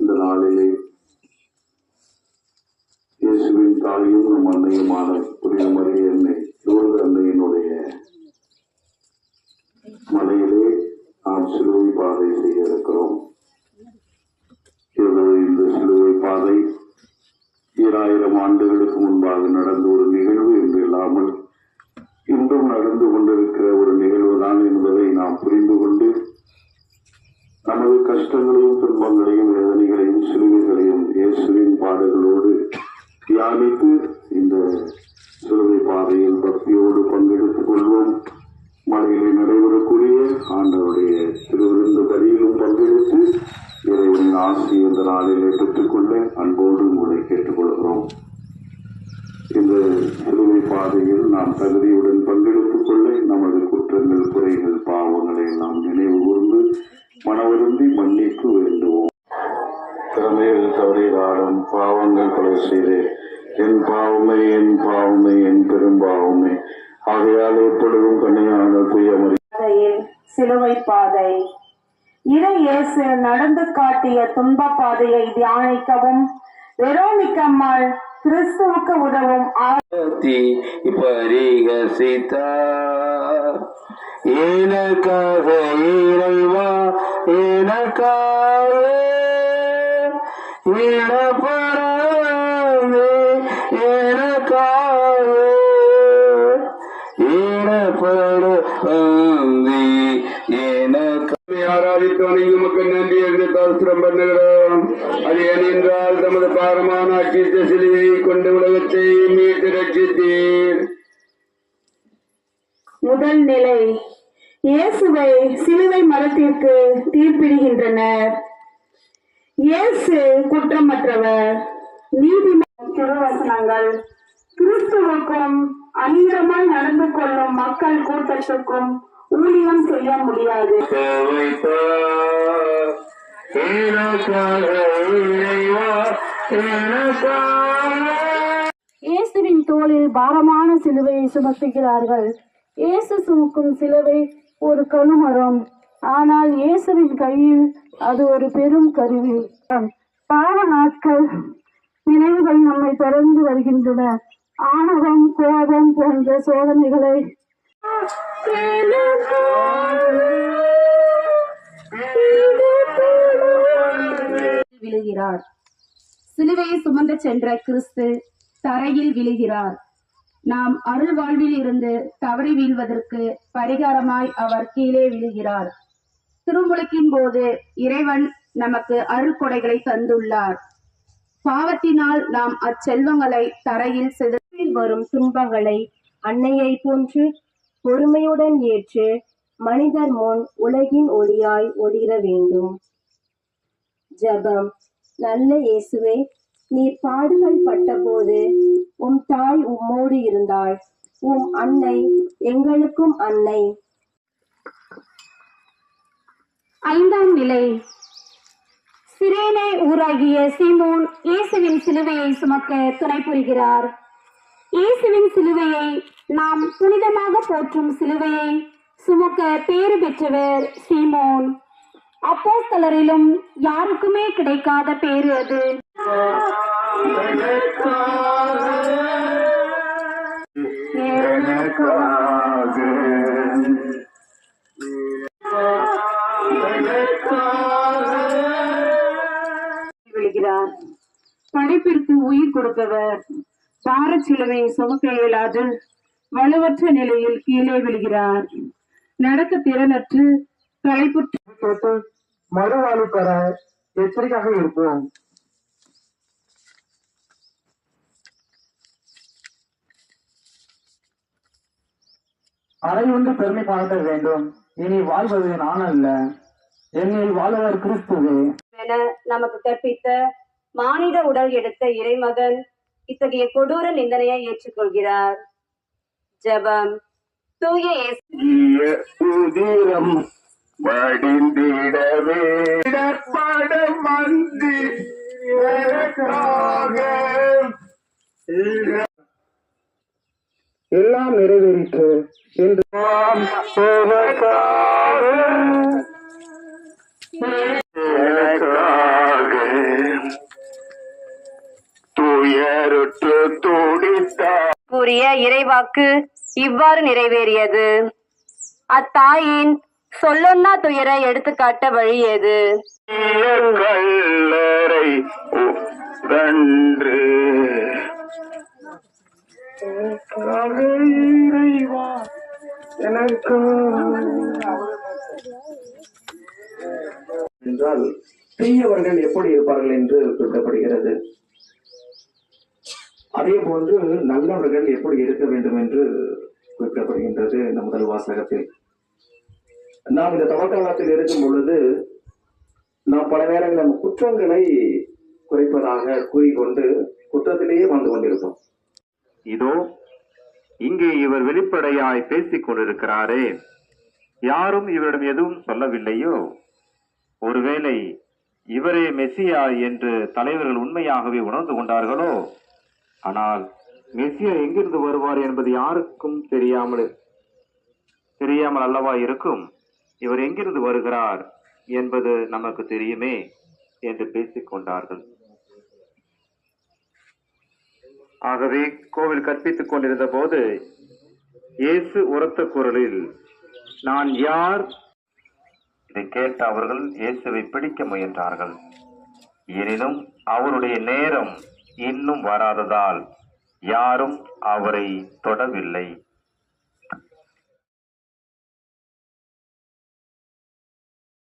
இந்த நாளிலே இயேசுவின் தாயும் நம் அன்னையுமான புனித மரிய என்னை லூர்து அன்னையினுடைய மலையிலே நாம் சிலுவை பாதை செய்ய இருக்கிறோம். இந்த சிலுவை பாதை ஈராயிரம் ஆண்டுகளுக்கு முன்பாக நடந்த ஒரு நிகழ்வு என்று இல்லாமல் இன்றும் நடந்து கொண்டிருக்கிற ஒரு நிகழ்வு தான் என்பதை நாம் புரிந்து கொண்டு நமது கஷ்டங்களையும் துன்பங்களையும் வேதனைகளையும் சிலுவைகளையும் இயேசுவின் பாடுகளோடு தியானித்து இந்த சிலுவை பாதையில் பக்தியோடு பங்கெடுத்துக் கொள்வோம். மலையிலே நடைபெறக்கூடிய ஆண்டவருடைய திருவிருந்து பலியிலும் பங்கெடுத்து இறைவனின் ஆசி இந்த நாளிலே பெற்றுக்கொள்ள அன்போடு உங்களை கேட்டுக்கொள்கிறோம். இந்த சிலுவை பாதையில் நாம் தகுதியுடன் பங்கெடுத்துக் கொள்ள நமது குற்றங்கள் குறைகள் பாவங்களை நாம் நினைவு கூர்ந்து மனவருந்தி மன்னிப்பு வேண்டுவோம். திறமையில் தவறினாலும் பாவங்கள் கொலை செய்தேன் என் பாவமே என் பாவமே என் பெரும்பாவமே ஆகையால் எப்பொழுதும் கண்ணியான துயமறி சிலுவை பாதை. இறை இயேசு நடந்து காட்டிய துன்ப பாதையை தியானிக்கவும் வெரோனிக்கம்மாள் கிறிஸ்துவுக்கு உதவும் ஆ- தி பரிகசித்தார் எனக்காக இறைவா எனக்காக இடப்படாமே எனக்காக இடப்பட வந்தி எனக்கு ஆராதித்து வணங்கி மக்கள் நன்றி என்று தாஸ்திரம் பண்ணுகிறோம் அது ஏனென்றால் தமது பாரமான அச்சித்த சிலுவையை கொண்டு உலகத்தை மீட்டு ரட்சித்தீர். முதல் நிலை இயேசுவை சிலுவை மரத்திற்கு தீர்ப்பிடுகின்றனர். இயேசு குற்றமற்றவர். நீதிமன்ற திருவசனங்கள் கிறிஸ்துவுக்கும் அநீதமாய் நடந்து கொள்ளும் மக்கள் கூட்டத்துக்கும் ஊழியம் செய்ய முடியாது. இயேசுவின் தோளில் பாரமான சிலுவையை சுமத்துகிறார்கள். இயேசு சுமக்கும் சிலுவை ஒரு கழுமரம் ஆனால் இயேசுவின் கையில் அது ஒரு பெரும் கருவி. பாவ நாட்கள் நினைவுகள் நம்மை தொடர்ந்து வருகின்றன. ஆணவம் கோபம் போன்ற சோதனைகளை விழுகிறார். சிலுவையை சுமந்து சென்ற கிறிஸ்து தரையில் விழுகிறார். நாம் அருள் வாழ்வில் இருந்து தவறி வீழ்வதற்கு பரிகாரமாய் அவர் கீழே விழுகிறார். திருமுழுக்கின் போது இறைவன் நமக்கு அருள்கொடைகளை தந்துள்ளார். பாவத்தினால் நாம் அச்செல்வங்களை தரையில் சிதறில் வரும் துன்பங்களை அன்னையை போன்று பொறுமையுடன் ஏற்று மனிதர் முன் உலகின் ஒளியாய் ஒளிர வேண்டும். ஜபம். நல்ல இயேசுவே நீர் பாடுகள் பட்டபோது உம் தாய் உம்மோடு இருந்தாள். உம் அன்னை எங்களுக்கும் அன்னை. ஐந்தாம் நிலை. சிரேனே ஊராகிய சீமோன் இயேசுவின் சிலுவையை சுமக்க துணை புரிகிறார். இயேசுவின் சிலுவையை நாம் புனிதமாக போற்றும் சிலுவையை சுமக்க பேறு பெற்றவர் சீமோன். அப்போஸ்தலரிலும் யாருக்குமே கிடைக்காத பேரு அது. விழுகிறார் படைப்பிற்கு உயிர் கொடுப்பவர். பாரச் சிலுவை சுமக்க இயலாது வலுவற்ற நிலையில் கீழே விழுகிறார். நடக்க திறனற்று களைப்புற்று மறுவாழ்வு பெற எச்சரிக்கையாக இருப்போம். அறையுண்டு பெருமை பாராட்ட வேண்டும். இனி வாழ்வது நான் அல்ல. என்னில் வாழ்வர் கிறிஸ்துவே. என நமக்கு கற்பித்த மானிட உடல் எடுத்த இறைமகன் இத்தகைய கொடூர நிந்தனையை ஏற்றுக்கொள்கிறார். ஜெபம். தூய இயேசு. உதிரம் வடிந்திடவே. படம் எல்லாம் நிறைவேறிற்று என்று கூறிய இறைவாக்கு இவ்வாறு நிறைவேறியது. அத்தாயின் சொல்லொன்னா துயரை எடுத்துக்காட்ட வழி எது கல்லறை இறைவா எனக்கு என்றால் தீயவர்கள் எப்படி இருப்பார்கள் என்று குறிப்பிடப்படுகிறது அதே போன்று நல்லவர்கள் எப்படி இருக்க வேண்டும் என்று குறிப்பிடப்படுகின்றது இந்த முதல் வாசகத்தில். நாம் இந்த தவக்காலத்தில் இருக்கும் பொழுது நாம் பல நேரங்களில் குற்றங்களை குறைப்பதாக கூறிக்கொண்டு குற்றத்திலேயே வந்து கொண்டிருப்போம். இதோ இங்கே இவர் வெளிப்படையாய் பேசிக் கொண்டிருக்கிறாரே. யாரும் இவரிடம் எதுவும் சொல்லவில்லையோ? ஒருவேளை இவரே மெஸ்ஸியா என்று தலைவர்கள் உண்மையாகவே உணர்ந்து கொண்டார்களோ? ஆனால் மெஸ்ஸியா எங்கிருந்து வருவார் என்பது யாருக்கும் தெரியாமல் தெரியாமல் அல்லவா இருக்கும்? இவர் எங்கிருந்து வருகிறார் என்பது நமக்கு தெரியுமே என்று பேசிக் கொண்டார்கள் ஆகவே கோவில் கற்பித்துக் கொண்டிருந்த போது இயேசு உரத்த குரலில் நான் யார்? இதை கேட்ட அவர்கள் இயேசுவை பிடிக்க முயன்றார்கள். எனினும் அவருடைய நேரம் இன்னும் வராததால் யாரும் அவரை தொடவில்லை.